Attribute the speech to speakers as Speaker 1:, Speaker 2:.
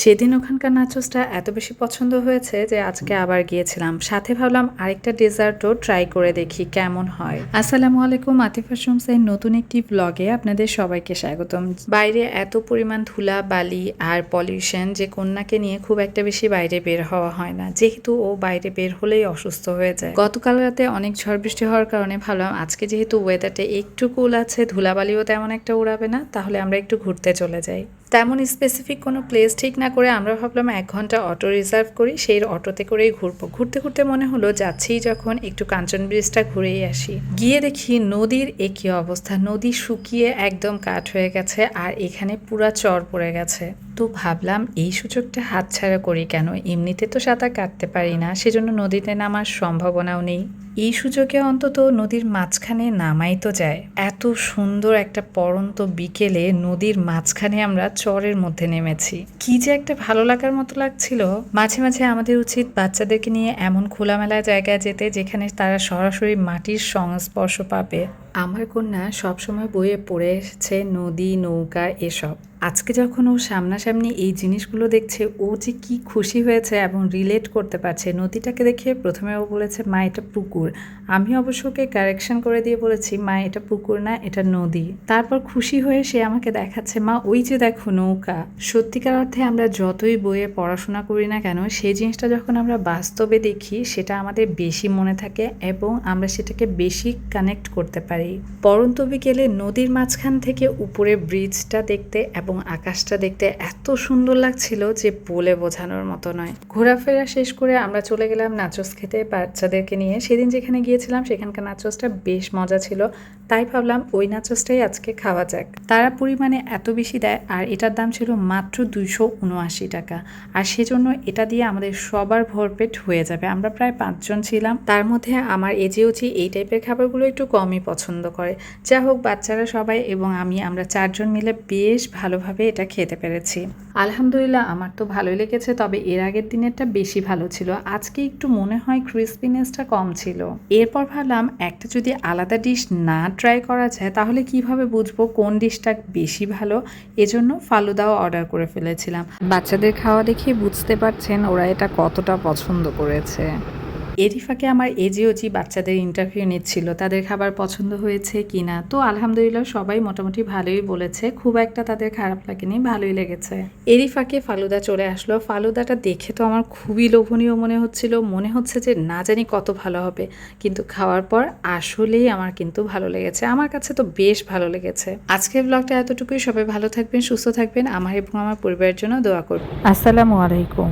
Speaker 1: সেদিন ওখানকার নাচোসটা এত বেশি পছন্দ হয়েছে যে আজকে আবার গিয়েছিলাম। সাথে ভাবলাম আরেকটা ডেজার্টও ট্রাই করে দেখি কেমন হয়। আসসালামু আলাইকুম, আতিফা শুমসের নতুন একটি ব্লগে আপনাদের সবাইকে স্বাগতম। বাইরে এত পরিমাণ ধুলা, বালি আর পলিউশন যে কন্যাকে নিয়ে খুব একটা বেশি বাইরে বের হওয়া হয় না। যেহেতু ও বাইরে বের হলেই অসুস্থ হয়ে যায়। গতকাল রাতে অনেক ঝড় বৃষ্টি হওয়ার কারণে ভাবলাম আজকে যেহেতু ওয়েদারটা একটু কুল আছে, ধুলাবালিও তেমন একটা উড়াবে না, তাহলে আমরা একটু ঘুরতে চলে যাই। তেমন স্পেসিফিক কোনো প্লেস ঠিক না করে আমরা ভাবলাম এক ঘণ্টা অটো রিজার্ভ করি, সেই অটোতে করেই ঘুরবো। ঘুরতে ঘুরতে মনে হলো যাচ্ছি যখন একটু কাঞ্চন ব্রিজটা ঘুরেই আসি। গিয়ে দেখি নদীর একই অবস্থা, নদী শুকিয়ে একদম কাঠ হয়ে গেছে আর এখানে পুরা চর পড়ে গেছে। তো ভাবলাম, এই সুযোগটা হাতছাড়া করি কেন? এমনিতে তো সাঁতার কাটতে পারি না, সেজন্য নদীতে নামার সম্ভাবনাও নেই। এই সুযোগে অন্তত নদীর মাঝখানে নামাই তো যায়। এত সুন্দর একটা পরন্ত বিকেলে নদীর মাঝখানে আমরা চরের মধ্যে নেমেছি। কি যে একটা ভালো লাগার মতো লাগছিল। মাঝে মাঝে আমাদের উচিত বাচ্চাদেরকে নিয়ে এমন খোলামেলা জায়গায় যেতে, যেখানে তারা সরাসরি মাটির সংস্পর্শ পাবে। আমার কন্যা সবসময় বইয়ে পড়ে এসেছে, নদী, নৌকা, এসব। আজকে যখন ও সামনাসামনি এই জিনিসগুলো দেখছে, ও যে কি খুশি হয়েছে এবং রিলেট করতে পারছে, নদীটাকে দেখে প্রথমে ও বলেছে, মা, এটা পুকুর। আমি অবশ্য ওকে কারেকশন করে দিয়ে বলেছি, মা, এটা পুকুর না, এটা নদী। তারপর খুশি হয়ে সে আমাকে দেখাচ্ছে, মা, ওই যে দেখো নৌকা। সত্যিকার অর্থে আমরা যতই বইয়ে পড়াশোনা করি না কেন, সেই জিনিসটা যখন আমরা বাস্তবে দেখি, সেটা আমাদের বেশি মনে থাকে এবং আমরা সেটাকে বেশি কানেক্ট করতে পারি। পরন্ত বিকেলে নদীর মাঝখান থেকে উপরে ব্রিজটা দেখতে এবং আকাশটা দেখতে এত সুন্দর লাগছিল যে বলে বোঝানোর মতো নয়। ঘোরাফেরা শেষ করে আমরা চলে গেলাম নাচস খেতে বাচ্চাদেরকে নিয়ে। সেদিন যেখানে গিয়েছিলাম, সেখানকার নাচসটা বেশ মজা ছিল। তাই ভাবলাম ওই নাচসটাই আজকে খাওয়া যাক। তারা পরিমাণে এত বেশি দেয় আর এটার দাম ছিল মাত্র দুইশো উনআশি টাকা। আর সেজন্য এটা দিয়ে আমাদের সবার ভরপেট হয়ে যাবে। আমরা প্রায় পাঁচজন ছিলাম। তার মধ্যে আমার এজেওচি এই টাইপের খাবারগুলো একটু কমই পছন্দ করে। যা হোক বাচ্চারা সবাই এবং আমি, আমরা চারজন মিলে বেশ ভালোভাবে এটা খেতে পেরেছি। আলহামদুলিল্লাহ, আমার তো ভালোই লেগেছে, তবে এর আগের দিনেরটা বেশি ভালো ছিল। আজকে একটু মনে হয় ক্রিসপিনেসটা কম ছিল। এরপর ভাবলাম, একটা যদি আলাদা ডিশ না ট্রাই করা যায়, তাহলে কীভাবে বুঝব কোন ডিশটা বেশি ভালো? এজন্য ফালুদাও অর্ডার করে ফেলেছিলাম। বাচ্চাদের খাওয়া দেখে বুঝতে পারছেন ওরা এটা কতটা পছন্দ করেছে। এরই ফাঁকে আমার এজিওজি বাচ্চাদের ইন্টারভিউ নিচ্ছিল। তাদের খাবার পছন্দ হয়েছে কিনা? তো আলহামদুলিল্লাহ সবাই মোটামুটি ভালোই বলেছে। খুব একটা তাদের খারাপ লাগেনি, ভালোই লেগেছে। এরই ফাঁকে ফালুদা চলে আসলো। ফালুদাটা দেখে তো আমার খুবই লোভনীয় মনে হচ্ছিল। মনে হচ্ছে যে না জানি কত ভালো হবে। কিন্তু খাওয়ার পর আসলেই আমার কিন্তু ভালো লেগেছে। আমার কাছে তো বেশ ভালো লেগেছে। আজকের ব্লগটা এতটুকুই। সবাই ভালো থাকবেন, সুস্থ থাকবেন। আমার এবং আমার পরিবারের জন্য দোয়া করবেন
Speaker 2: আসসালামু আলাইকুম।